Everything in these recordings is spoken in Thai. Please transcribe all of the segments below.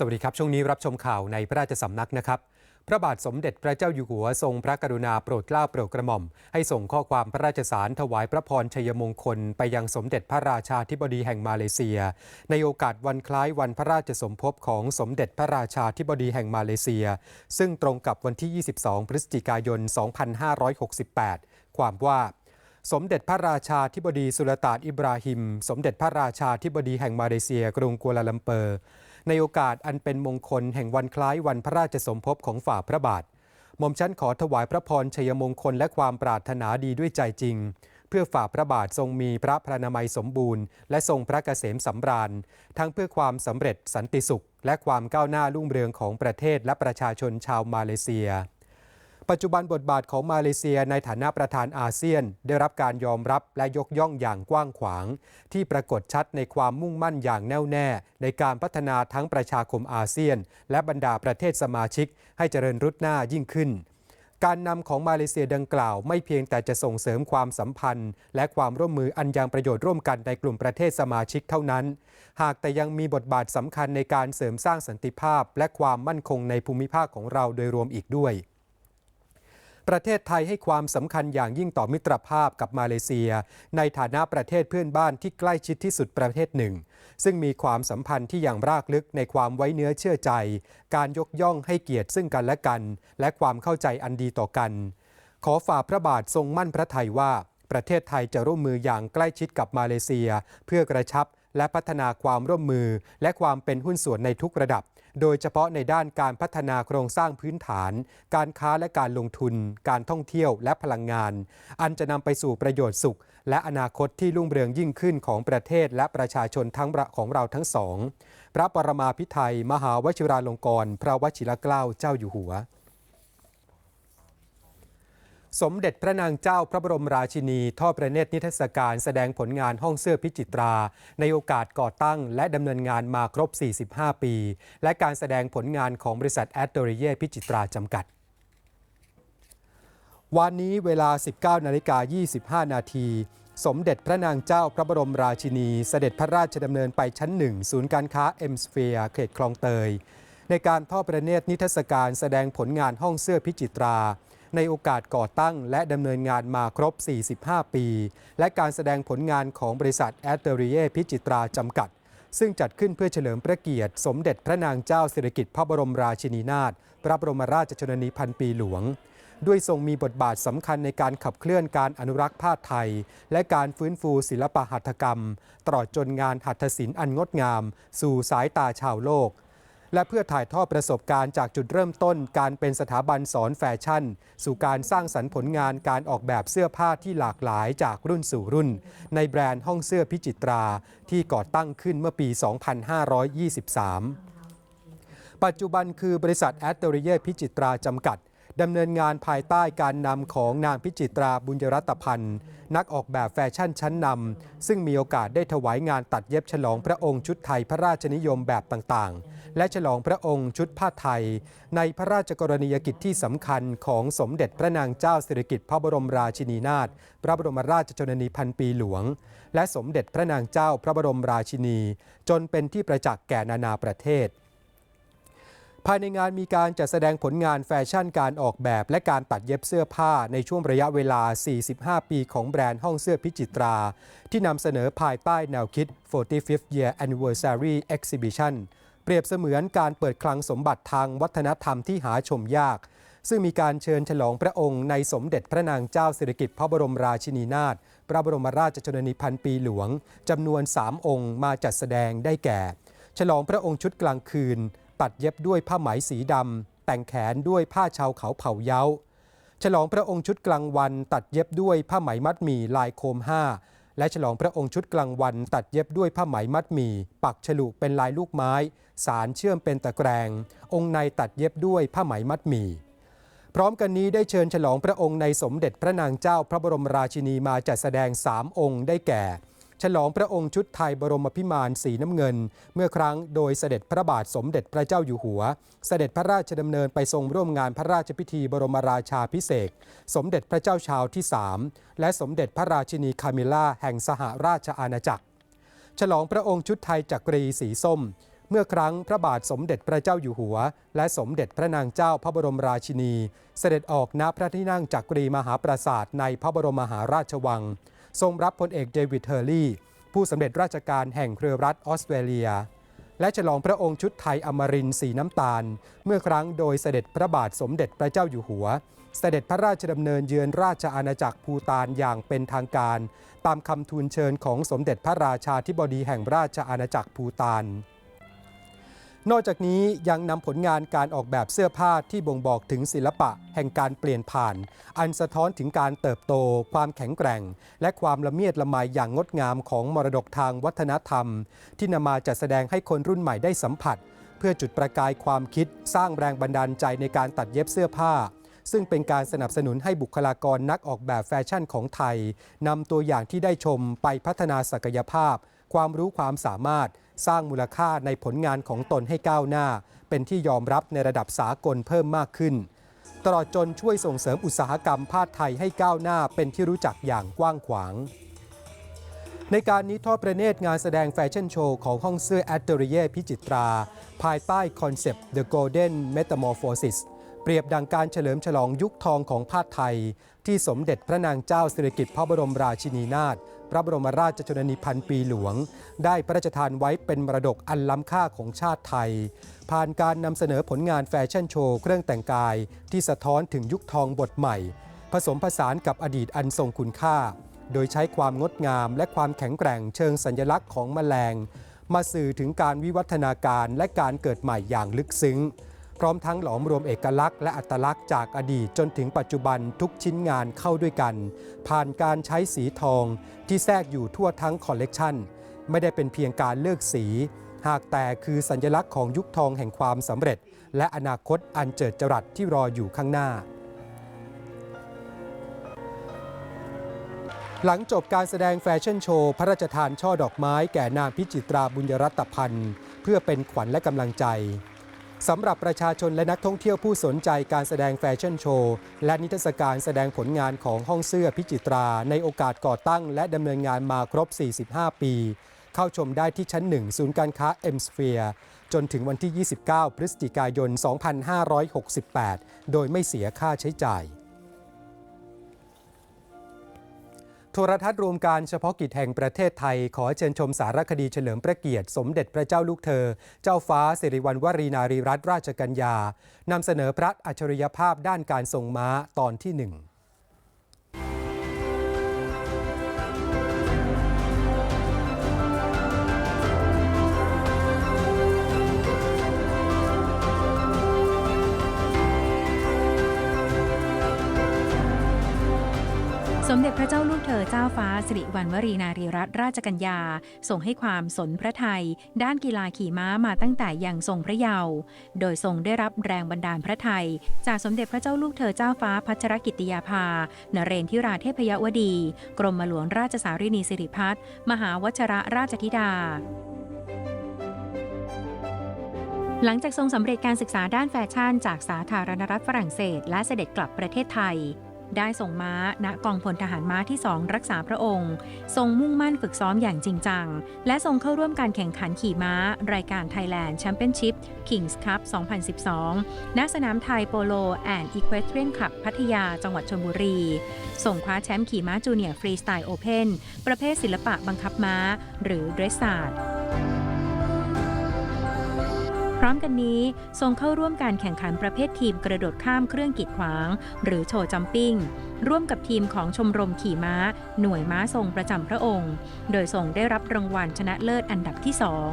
สวัสดีครับ ช่วงนี้รับชมข่าวในพระราชสำนักนะครับ พระบาทสมเด็จพระเจ้าอยู่หัวทรงพระกรุณาโปรดเกล้าโปรดกระหม่อม ให้ส่งข้อความพระราชสารถวายพระพรชัยมงคล ไปยังสมเด็จพระราชาธิบดีแห่งมาเลเซีย ในโอกาสวันคล้ายวันพระราชสมภพของสมเด็จพระราชาธิบดีแห่งมาเลเซีย ซึ่งตรงกับวันที่ 22 พฤศจิกายน 2568 ความว่าสมเด็จพระราชาธิบดีสุลต่านอิบราฮิม สมเด็จพระราชาธิบดีแห่งมาเลเซีย กรุงกัวลาลัมเปอร์ ในโอกาสอันเป็นมงคลแห่งวันคล้ายวันพระราชสมภพของฝ่าพระบาทหม่อมชั้นขอถวายพระพรชัยมงคลและความปรารถนาดีด้วยใจจริง เพื่อฝ่าพระบาททรงมีพระพระนามัยสมบูรณ์และทรงพระเกษมสำราญ ทั้งเพื่อความสำเร็จสันติสุข และความก้าวหน้ารุ่งเรืองของประเทศและประชาชนชาวมาเลเซีย ปัจจุบันบทบาทของมาเลเซียในฐานะประธานอาเซียน ได้รับการยอมรับและยกย่องอย่างกว้างขวาง ที่ปรากฏชัดในความมุ่งมั่นอย่างแน่วแน่ ในการพัฒนาทั้งประชาคมอาเซียน และบรรดาประเทศสมาชิก ให้เจริญรุดหน้ายิ่งขึ้น การนำของมาเลเซียดังกล่าว ไม่เพียงแต่จะส่งเสริมความสัมพันธ์ และความร่วมมืออันยังประโยชน์ร่วมกันในกลุ่มประเทศสมาชิกเท่านั้น หากแต่ยังมีบทบาทสำคัญในการเสริมสร้างสันติภาพ และความมั่นคงในภูมิภาคของเราโดยรวมอีกด้วย ประเทศไทยให้ความสำคัญอย่างยิ่งต่อมิตรภาพกับมาเลเซีย ในฐานะประเทศเพื่อนบ้านที่ใกล้ชิดที่สุดประเทศหนึ่ง ซึ่งมีความสัมพันธ์ที่อย่างรากลึกในความไว้เนื้อเชื่อใจ การยกย่องให้เกียรติซึ่งกันและกัน และความเข้าใจอันดีต่อกัน ขอฝ่าพระบาททรงมั่นพระทัยว่า ประเทศไทยจะร่วมมืออย่างใกล้ชิดกับมาเลเซีย เพื่อกระชับและพัฒนาความร่วมมือและความเป็นหุ้นส่วนในทุกระดับ โดยเฉพาะในด้านการพัฒนาโครงสร้างพื้นฐาน การค้าและการลงทุน การท่องเที่ยวและพลังงาน อันจะนำไปสู่ประโยชน์สุข และอนาคตที่รุ่งเรืองยิ่งขึ้นของประเทศและประชาชนทั้งของเราทั้งสอง พระปรมาภิไธยมหาวชิราลงกรณ์พระวชิรเกล้าเจ้าอยู่หัว สมเด็จพระนางเจ้าพระบรมราชินีทอดพระเนตรนิทรรศการแสดงผลงานห้องเสื้อพิจิตรา ในโอกาสก่อตั้งและดำเนินงานมาครบ 45 ปี และการแสดงผลงานของบริษัทแอตเตริเย่พิจิตราจำกัด วันนี้เวลา 19นาฬิกา25 นาทีสมเด็จพระนางเจ้าพระบรมราชินี เสด็จพระราชดำเนินไปชั้นหนึ่งศูนย์การค้าเอ็มสเฟียเขตคลองเตย ในการทอดพระเนตรนิทรรศการแสดงผลงานห้องเสื้อพิจิตรา ในโอกาสก่อตั้งและดำเนินงานมาครบ 45 ปี และการแสดงผลงานของบริษัทแอตเตอริเย่พิจิตราจำกัด ซึ่งจัดขึ้นเพื่อเฉลิมพระเกียรติ สมเด็จพระนางเจ้าสิริกิติ์พระบรมราชินีนาถพระบรมราชชนนีพันปีหลวง ด้วยทรงมีบทบาทสำคัญในการขับเคลื่อนการอนุรักษ์ผ้าไทย และการฟื้นฟูศิลปหัตถกรรม ตลอดจนงานหัตถศิลป์อันงดงาม สู่สายตาชาวโลก และเพื่อถ่ายทอดประสบการณ์จากจุดเริ่มต้น การเป็นสถาบันสอนแฟชั่น สู่การสร้างสรรค์ผลงานการออกแบบเสื้อผ้าที่หลากหลายจากรุ่นสู่รุ่น ในแบรนด์ห้องเสื้อพิจิตรา ที่ก่อตั้งขึ้นเมื่อปี 2523 ปัจจุบันคือบริษัทแอตเตอริเย่พิจิตราจำกัดดำเนินงานภายใต้การนำของนางพิจิตราบุญยรัตพันธ์ นักออกแบบแฟชั่นชั้นนำซึ่งมีโอกาสได้ถวายงานตัดเย็บฉลองพระองค์ชุดไทยพระราชนิยมแบบต่างๆ และฉลองพระองค์ชุดผ้าไทย ในพระราชกรณียกิจที่สำคัญของสมเด็จพระนางเจ้าสิริกิติ์พระบรมราชินีนาถพระบรมราชชนนีพันปีหลวง และสมเด็จพระนางเจ้าพระบรมราชินี จนเป็นที่ประจักษ์แก่นานาประเทศภายในงานมีการจัดแสดงผลงานแฟชั่นการออกแบบและการตัดเย็บเสื้อผ้าในช่วงระยะเวลา 45 ปีของแบรนด์ห้องเสื้อพิจิตรา ที่นำเสนอภายใต้แนวคิด 45th Year Anniversary Exhibition เปรียบเสมือนการเปิดคลังสมบัติทางวัฒนธรรมที่หาชมยาก ซึ่งมีการเชิญฉลองพระองค์ในสมเด็จพระนางเจ้าสิริกิติ์พระบรมราชินีนาถพระบรมราชชนนีพันปีหลวงจำนวน 3 องค์มาจัดแสดงได้แก่ ฉลองพระองค์ชุดกลางคืน ตัดเย็บด้วยผ้าไหมสีดำแต่งแขนด้วยผ้าชาวเขาเผ่าเย้า ฉลองพระองค์ชุดกลางวัน ตัดเย็บด้วยผ้าไหมมัดหมี่ลายโคมห้า และฉลองพระองค์ชุดกลางวัน ตัดเย็บด้วยผ้าไหมมัดหมี่ ปักฉลุเป็นลายลูกไม้ สารเชื่อมเป็นตะแกรง องค์ในตัดเย็บด้วยผ้าไหมมัดหมี่ พร้อมกันนี้ได้เชิญฉลองพระองค์ในสมเด็จพระนางเจ้าพระบรมราชินีมาจัดแสดง 3 องค์ได้แก่ ฉลองพระองค์ชุดไทยบรมพิมานสีน้ำเงิน เมื่อครั้งโดยเสด็จพระบาทสมเด็จพระเจ้าอยู่หัว เสด็จพระราชดำเนินไปทรงร่วมงานพระราชพิธีบรมราชาพิเศษสมเด็จพระเจ้าชาวที่3และสมเด็จพระราชินีคามิล่าแห่งสหราชอาณาจักร ฉลองพระองค์ชุดไทยจักรีสีส้มเมื่อครั้งพระบาทสมเด็จพระเจ้าอยู่หัว และสมเด็จพระนางเจ้าพระบรมราชินี เสด็จออกณพระที่นั่งจักรีมหาปราสาทในพระบรมมหาราชวัง ทรงรับพลเอกเดวิดเฮอร์ลี่ผู้สำเร็จราชการแห่งเครือรัฐออสเตรเลีย และฉลองพระองค์ชุดไทยอมรินสีน้ำตาล เมื่อครั้งโดยเสด็จพระบาทสมเด็จพระเจ้าอยู่หัว เสด็จพระราชดำเนินเยือนราชอาณาจักรภูตานอย่างเป็นทางการ ตามคำทูลเชิญของสมเด็จพระราชาธิบดีแห่งราชอาณาจักรภูตาน นอกจากนี้ยังนำผลงานการออกแบบเสื้อผ้าที่บ่งบอกถึงศิลปะแห่งการเปลี่ยนผ่าน อันสะท้อนถึงการเติบโต ความแข็งแกร่ง และความละเมียดละไมอย่างงดงามของมรดกทางวัฒนธรรม ที่นำมาจัดแสดงให้คนรุ่นใหม่ได้สัมผัส เพื่อจุดประกายความคิด สร้างแรงบันดาลใจในการตัดเย็บเสื้อผ้า ซึ่งเป็นการสนับสนุนให้บุคลากรนักออกแบบแฟชั่นของไทยนำตัวอย่างที่ได้ชมไปพัฒนาศักยภาพ ความรู้ความสามารถสร้างมูลค่าในผลงานของตนให้ก้าวหน้า เป็นที่ยอมรับในระดับสากลเพิ่มมากขึ้น ตลอดจนช่วยส่งเสริมอุตสาหกรรมผ้าไทยให้ก้าวหน้าเป็นที่รู้จักอย่างกว้างขวาง ในการนี้ทอดประเนตรงานแสดงแฟชั่นโชว์ของห้องเสื้อแอตเตอริเย่พิจิตรา ภายใต้คอนเซปต์ The Golden Metamorphosis เปรียบดังการเฉลิมฉลองยุคทองของผ้าไทย ที่สมเด็จพระนางเจ้าสิริกิติ์พระบรมราชินีนาถ พระบรมราชชนนีพันปีหลวง ได้พระราชทานไว้เป็นมรดกอันล้ำค่าของชาติไทย ผ่านการนำเสนอผลงานแฟชั่นโชว์เครื่องแต่งกาย ที่สะท้อนถึงยุคทองบทใหม่ ผสมผสานกับอดีตอันทรงคุณค่า โดยใช้ความงดงามและความแข็งแกร่งเชิงสัญลักษณ์ของแมลง มาสื่อถึงการวิวัฒนาการและการเกิดใหม่อย่างลึกซึ้ง พร้อมทั้งหลอมรวมเอกลักษณ์และอัตลักษณ์จากอดีตจนถึงปัจจุบันทุกชิ้นงานเข้าด้วยกัน ผ่านการใช้สีทองที่แทรกอยู่ทั่วทั้งคอลเลกชันไม่ได้เป็นเพียงการเลือกสี หากแต่คือสัญลักษณ์ของยุคทองแห่งความสำเร็จ และอนาคตอันเจิดจรัสที่รออยู่ข้างหน้าหลังจบการแสดงแฟชั่นโชว์ พระราชทานช่อดอกไม้แก่นางพิจิตราบุญยรัตพันธ์ เพื่อเป็นขวัญและกำลังใจ สำหรับประชาชนและนักท่องเที่ยวผู้สนใจการแสดงแฟชั่นโชว์ และนิทรรศการแสดงผลงานของห้องเสื้อพิจิตรา ในโอกาสก่อตั้งและดำเนินงานมาครบ 45 ปี เข้าชมได้ที่ชั้น 1 ศูนย์การค้าเอ็มสเฟียจนถึงวันที่ 29 พฤศจิกายน 2568 โดยไม่เสียค่าใช้จ่าย ทรทัศน์รวมการเฉพาะกิจแห่งประเทศไทย ขอเชิญชมสารคดีเฉลิมพระเกียรติ สมเด็จพระเจ้าลูกเธอ เจ้าฟ้าสิริวัณวรีนารีรัตนราชกัญญานำเสนอพระอัจฉริยภาพด้านการทรงม้าตอนที่หนึ่ง สมเด็จพระเจ้าลูกเธอเจ้าฟ้าสิริวัณวรีนารีรัตนราชกัญญาทรงให้ความสนพระไทย ด้านกีฬาขี่ม้ามาตั้งแต่ยังทรงพระเยาว์โดยทรงได้รับแรงบันดาลพระไทย จากสมเด็จพระเจ้าลูกเธอเจ้าฟ้าพัชรกิติยาภานเรนทิราเทพยวดี กรมหลวงราชสารินีสิริพัฒน์มหาวชระราชธิดาหลังจากทรงสำเร็จการศึกษาด้านแฟชั่นจากสาธารณรัฐฝรั่งเศส และเสด็จกลับประเทศไทย ได้ส่งม้าณกองพลทหารม้าที่ 2 รักษาพระองค์ ทรงมุ่งมั่นฝึกซ้อมอย่างจริงจัง และทรงเข้าร่วมการแข่งขันขี่ม้า รายการ Thailand Championship Kings Cup 2012 ณ สนามไทยโปโลแอนด์อีคว t เ i ียนคลับพัทยาจังหวัดชลบุรี ส่งคว้าแชมป์ขี่ม้าจูเนียร์ฟรีสไตล์โอเพนประเภทศิลปะบังคับม้า หรือ dressage พร้ ร้อมกันนี้ทรงเข้าร่วมการแข่งขันประเภททีมกระโดดข้ามเครื่องกีดขวาง หรือโชว์จัมปิ้ง ร่วมกับทีมของชมรมขี่ม้า หน่วยม้าทรงประจำพระองค์ โดยทรงได้รับรางวัลชนะเลิศอันดับที่สอง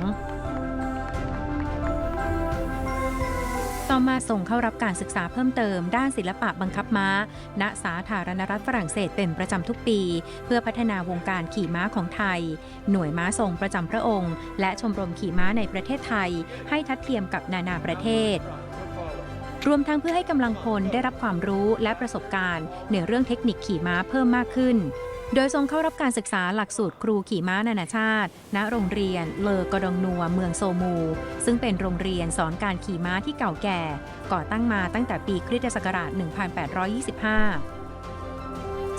ต่อมาส่งเข้ารับการศึกษาเพิ่มเติม ด้านศิลปะบังคับม้า ณ สาธารณรัฐฝรั่งเศสเป็นประจำทุกปี เพื่อพัฒนาวงการขี่ม้าของไทย หน่วยม้าทรงประจำพระองค์ และชมรมขี่ม้าในประเทศไทย ให้ทัดเทียมกับนานาประเทศรวมทั้งเพื่อให้กำลังพลได้รับความรู้และประสบการณ์ในเรื่องเทคนิคขี่ม้าเพิ่มมากขึ้น โดยทรงเข้ารับการศึกษาหลักสูตรครูขี่ม้านานาชาติ ณ โรงเรียนเลอกอดองนัวเมืองโซมู ซึ่งเป็นโรงเรียนสอนการขี่ม้าที่เก่าแก่ ก่อตั้งมาตั้งแต่ปีคริสตศักราช 1825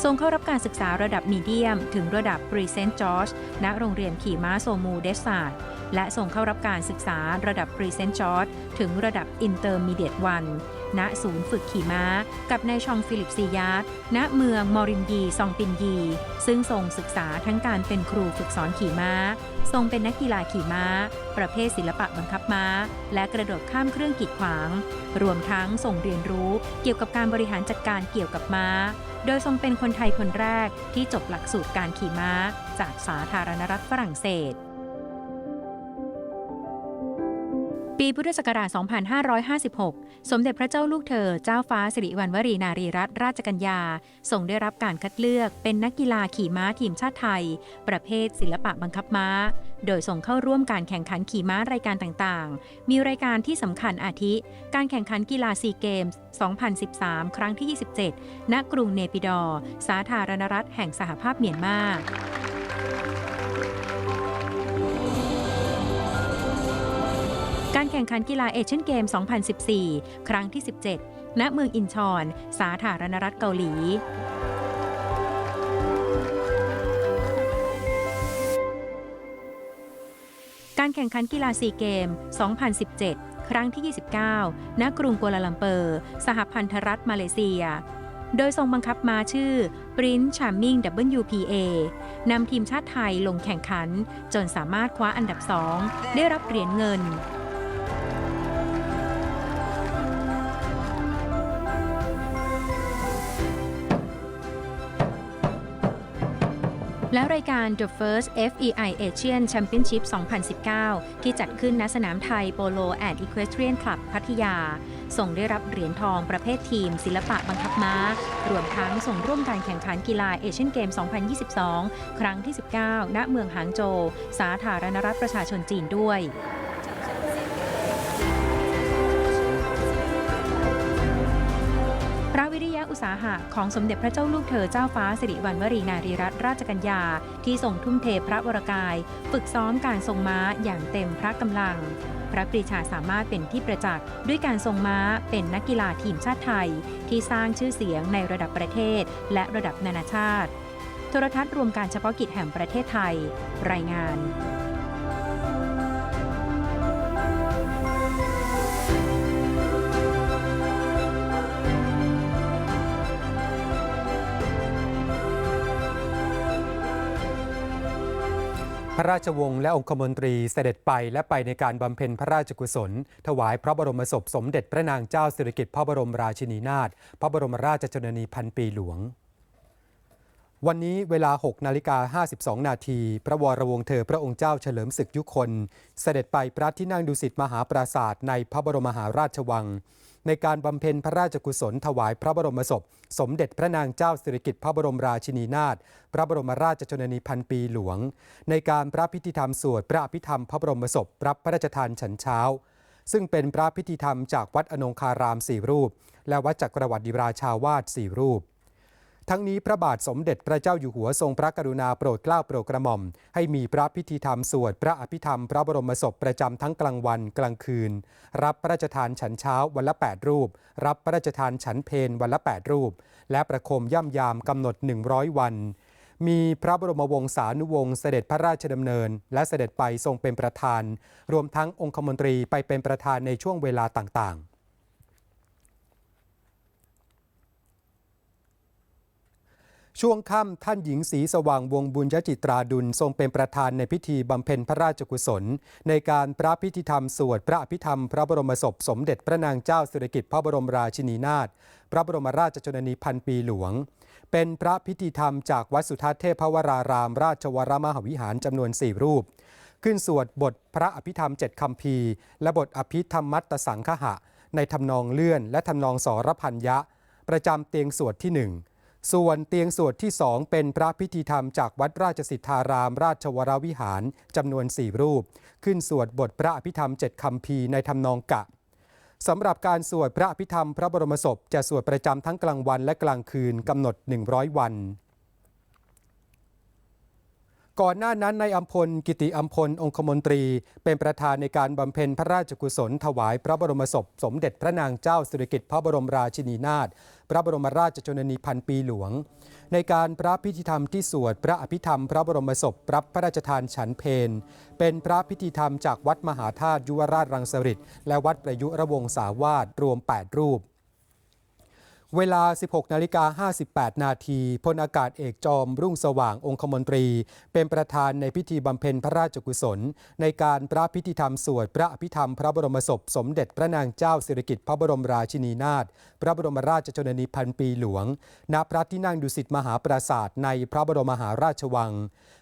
ทรงเข้ารับการศึกษาระดับมีเดียม ถึงระดับปรีเซนต์จอร์จณโรงเรียนขี่ม้าโซมูเดสซาดและส่งเข้ารับการศึกษาระดับปรีเซนต์จอร์จถึงระดับอินเตอร์มีเดียตวัน ณศูนย์ฝึกขี่ม้า กับนายชองฟิลิปซียาร์ดณเมืองมอรินยีซองปินยี ซึ่งทรงศึกษาทั้งการเป็นครูฝึกสอนขี่ม้า ทรงเป็นนักกีฬาขี่ม้า ประเภทศิลปะบังคับม้า และกระโดดข้ามเครื่องกีดขวาง รวมทั้งทรงเรียนรู้เกี่ยวกับการบริหารจัดการเกี่ยวกับม้า โดยทรงเป็นคนไทยคนแรกที่จบหลักสูตรการขี่ม้า จากสาธารณรัฐฝรั่งเศส ปีพุทธศักราช 2556 สมเด็จพระเจ้าลูกเธอ เจ้าฟ้าสิริวัณวรีนารีรัตนราชกัญญาทรงได้รับการคัดเลือกเป็นนักกีฬาขี่ม้าทีมชาติไทย ประเภทศิลปะบังคับม้า โดยส่งเข้าร่วมการแข่งขันขี่ม้ารายการต่างๆ มีรายการที่สำคัญอาทิ การแข่งขันกีฬาซีเกมส์2013 ครั้งที่ 27 ณ กรุงเนปิดอร์สาธารณรัฐแห่งสหภาพเมียนมา การแข่งขันกีฬาเอเชียนเกม 2014 ครั้งที่ 17 ณ เมืองอินชอน สาธารณรัฐเกาหลีการแข่งขันกีฬาซีเกม 2017 ครั้งที่ 29 ณ กรุงกัวลาลัมเปอร์ สหพันธรัฐมาเลเซีย โดยทรงบังคับมาชื่อ Prince Charming WPA นำทีมชาติไทยลงแข่งขัน จนสามารถคว้าอันดับ 2 ได้รับเหรียญเงิน และรายการ The First FEI Asian Championship 2019 ที่จัดขึ้นณสนามไทยโปโลแอนด์อีควสเ r รียนคลับพัทยา ส่งได้รับเหรียญทองประเภททีม ศิลปะบังคับม้า รวมทั้งส่งร่วมการแข่งขันกีฬาเอเชียนเกม 2022 ครั้งที่ 19 ณ เมืองหางโจว สาธารณรัฐประชาชนจีนด้วย ตสาหะของสมเด็จพระเจ้าลูกเธอเจ้าฟ้าสิริวัณวรีนารีรัตนราชกัญญา ที่ทรงทุ่มเทพระวรกาย ฝึกซ้อมการทรงม้าอย่างเต็มพระกำลัง พระปรีชาสามารถเป็นที่ประจักษ์ด้วยการทรงม้าเป็นนักกีฬาทีมชาติไทย ที่สร้างชื่อเสียงในระดับประเทศ และระดับนานาชาติ โทรทัศน์รวมการเฉพาะกิจแห่งประเทศไทย รายงาน ราชวงศ์และองคมนตรีเสด็จไปและไปในการบำเพ็ญพระราชกุศล ถวายพระบรมศพสมเด็จพระนางเจ้าสิริกิติ์พระบรมราชินีนาถพระบรมราชชนนีพันปีหลวง วันนี้เวลา 6 นาฬิกา 52 นาที พระวรวงศ์เธอพระองค์เจ้าเฉลิมศึกยุคน เสด็จไปพระที่นั่งดุสิตมหาปราศาสตร์ในพระบรมมหาราชวัง ในการบำเพ็ญพระราชกุศลถวายพระบรมศพ สมเด็จพระนางเจ้าสิริกิติ์พระบรมราชินีนาถพระบรมราชชนนีพันปีหลวง ในการพระพิธีธรรมสวดพระอภิธรรมพระบรมศพรับพระราชทานฉันเช้า ซึ่งเป็นพระพิธีธรรมจากวัดอนงคารามสี่รูป และวัดจักรวรรดิราชาวาสสี่รูป ทั้งนี้พระบาทสมเด็จพระเจ้าอยู่หัวทรงพระกรุณาโปรดเกล้าโปรดกระหม่อม ให้มีพระพิธีธรรมสวดพระอภิธรรมพระบรมศพประจำทั้งกลางวันกลางคืน รับพระราชทานฉันเช้าวันละ 8 รูป รับพระราชทานฉันเพนวันละ 8 รูป และประโคมย่ำยามกำหนด 100 วันมีพระบรมวงศานุวงศ์เสด็จพระราชดำเนิน และเสด็จไปทรงเป็นประธาน รวมทั้งองคมนตรีไปเป็นประธานในช่วงเวลาต่างๆ ช่วงค่ำท่านหญิงศรีสว่างวงบุญยจิตราดุลทรงเป็นประธานในพิธีบำเพ็ญพระราชกุศล ในการพระพิธีธรรมสวดพระอภิธรรม พระบรมศพสมเด็จพระนางเจ้าสิริกิติ์พระบรมราชินีนาถพระบรมราชชนนีพันปีหลวง เป็นพระพิธีธรรมจากวัดสุทัศน์เทพวราราม ราชวรมหาวิหารจำนวน4รูป ขึ้นสวดบทพระอภิธรรมเจ็ดคำพีและบทอภิธรรมมัตตสังคหะ ในทำนองเลื่อน และทำนองสรพัญญะ ประจำเตียงสวดที่หนึ่ง ส่วนเตียงสวดที่สองเป็นพระพิธีธรรมจากวัดราชสิทธาราม ราชวรวิหารจำนวนสี่รูป ขึ้นสวดบทพระอภิธรรมเจ็ดคำพีร์ในทำนองกะสำหรับการสวดพระอภิธรรมพระบรมศพ จะสวดประจำทั้งกลางวันและกลางคืนกำหนด 100 วัน ก่อนหน้านั้นนายอัมพลกิติอัมพลองคมนตรี เป็นประธานในการบำเพ็ญพระราชกุศล ถวายพระบรมศพ สมเด็จพระนางเจ้าสิริกิติ์พระบรมราชินีนาถพระบรมราชชนนีพันปีหลวง ในการพระพิธีธรรมที่สวดพระอภิธรรม พระบรมศพรับพระราชทานฉันเพนเป็นพระพิธีธรรมจากวัดมหาธาตุยุวราชรังสฤษดิ์และวัดประยุระวงศาวาสรวม 8 รูป เวลา 16 นาฬิกา 58 นาทีพลอากาศเอกจอมรุ่งสว่างองคมนตรี เป็นประธานในพิธีบำเพ็ญพระราชกุศล ในการพระพิธีธรรมสวดพระอภิธรรมพระบรมศพ สมเด็จพระนางเจ้าสิริกิติ์พระบรมราชินีนาถพระบรมราชชนนีพันปีหลวง ณ พระที่นั่งดุสิตมหาปราสาทในพระบรมมหาราชวัง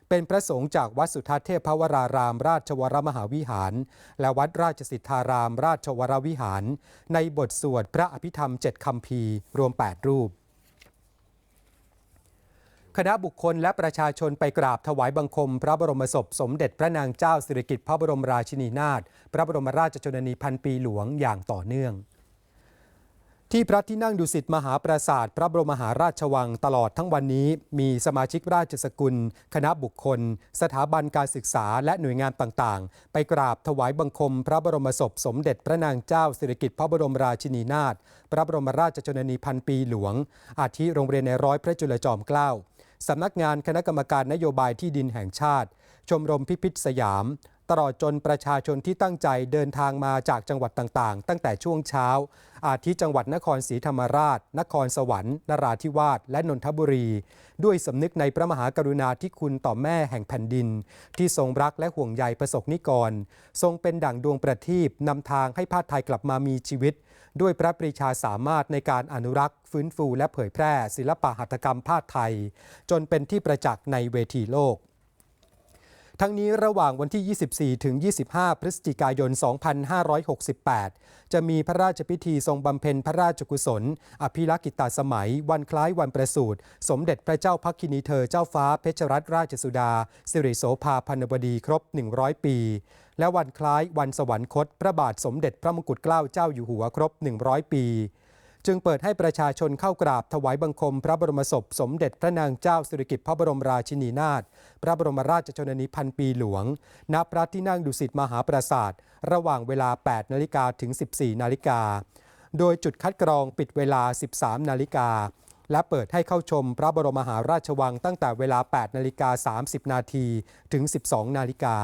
เป็นพระสงฆ์จากวัดสุทัศน์เทพวราราม ราชวรมหาวิหาร และวัดราชสิทธาราม ราชวรวิหาร ในบทสวดพระอภิธรรมเจ็ดคำพีร์รวม 8 รูปคณะบุคคลและประชาชนไปกราบถวายบังคม พระบรมศพ สมเด็จพระนางเจ้าสิริกิติ์พระบรมราชินีนาถพระบรมราชชนนีพันปีหลวงอย่างต่อเนื่อง ที่พระที่นั่งดุสิตมหาปราสาท พระบรมมหาราชวังตลอดทั้งวันนี้ มีสมาชิกราชสกุล คณะบุคคล สถาบันการศึกษาและหน่วยงานต่างๆ ไปกราบถวายบังคม พระบรมศพสมเด็จพระนางเจ้าสิริกิติ์พระบรมราชินีนาถพระบรมราชชนนีพันปีหลวง อาทิโรงเรียนในร้อยพระจุลจอมเกล้าสำนักงานคณะกรรมการนโยบายที่ดินแห่งชาติ ชมรมพิพิธสยาม ตลอดจนประชาชนที่ตั้งใจเดินทางมาจากจังหวัดต่างๆ ตั้งแต่ช่วงเช้า อาทิจังหวัดนครศรีธรรมราช นครสวรรค์นราธิวาสและนนทบุรี ด้วยสำนึกในพระมหากรุณาธิคุณต่อแม่แห่งแผ่นดิน ที่ทรงรักและห่วงใยประสบนิกร ทรงเป็นดั่งดวงประทีปนำทางให้ผ้าไทยกลับมามีชีวิต ด้วยพระปรีชาสามารถในการอนุรักษ์ ฟื้นฟูและเผยแพร่ ศิลปะหัตถกรรมผ้าไทย จนเป็นที่ประจักษ์ในเวทีโลก ทั้งนี้ระหว่างวันที่ 24 ถึง 25 พฤศจิกายน 2568 จะมีพระราชพิธีทรงบำเพ็ญพระราชกุศล อภิรักษ์กิตตสมัย วันคล้ายวันประสูติ สมเด็จพระเจ้าพักคินีเธอเจ้าฟ้าเพชรรัตนราชสุดา สิริโสภาพันวดีครบ 100 ปี และวันคล้ายวันสวรรคต พระบาทสมเด็จพระมงกุฎเกล้าเจ้าอยู่หัวครบ 100 ปี จึงเปิดให้ประชาชนเข้ากราบถวายบังคม พระบรมศพ สมเด็จพระนางเจ้าสิริกิติ์พระบรมราชินีนาถพระบรมราชชนนีพันปีหลวง ณพระที่นั่งดุสิตมหาปราสาทระหว่างเวลา 8 นาฬิกาถึง 14 นาฬิกา โดยจุดคัดกรองปิดเวลา 13 นาฬิกา และเปิดให้เข้าชมพระบรมมหาราชวังตั้งแต่เวลา 8 นาฬิกา 30 นาทีถึง 12 นาฬิกา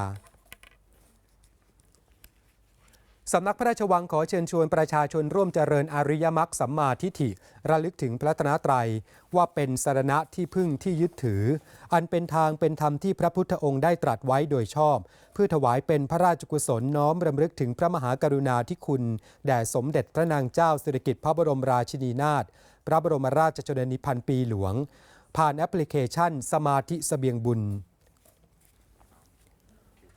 สำนักพระราชวังขอเชิญชวนประชาชนร่วมเจริญอริยมรรคสัมมาทิฏฐิ ระลึกถึงพระตนตรัยว่าเป็นสารณะที่พึ่งที่ยึดถือ อันเป็นทางเป็นธรรมที่พระพุทธองค์ได้ตรัสไว้โดยชอบ เพื่อถวายเป็นพระราชกุศลน้อมรำลึกถึงพระมหากรุณาธิคุณ แด่สมเด็จพระนางเจ้าสิริกิติ์พระบรมราชินีนาถพระบรมราชชนนีพันปีหลวง ผ่านแอปพลิเคชันสมาธิเสบียงบุญ